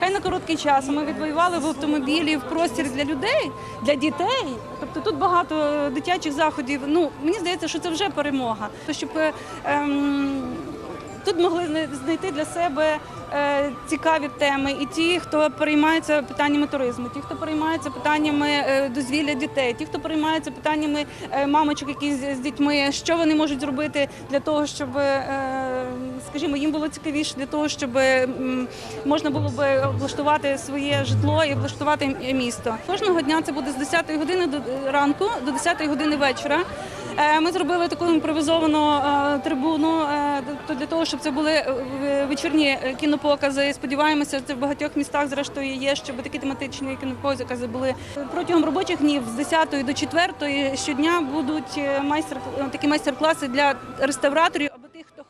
Хай на короткий час ми відвоювали в автомобілі в простір для людей, для дітей. Тобто тут багато дитячих заходів. Ну мені здається, що це вже перемога. То щоб е, ем, тут могли знайти для себе е, цікаві теми, і ті, хто переймається питаннями туризму, ті, хто переймається питаннями е, дозвілля дітей, ті, хто переймається питаннями е, мамочок, які з, з дітьми, що вони можуть зробити для того, щоб, е, скажімо, їм було цікавіше для того, щоб можна було би облаштувати своє житло і облаштувати місто. Кожного дня це буде з 10 години до ранку до 10 години вечора. Е, Ми зробили таку імпровізовану е, трибуну е, для того, щоб це були е, вечірні е, кінопокази. Сподіваємося, це в багатьох містах зрештою є, щоб такі тематичні кінопокази були протягом робочих днів з 10 до 4 щодня будуть е, майстер такі майстер-класи для реставраторів або тих, хто хоче.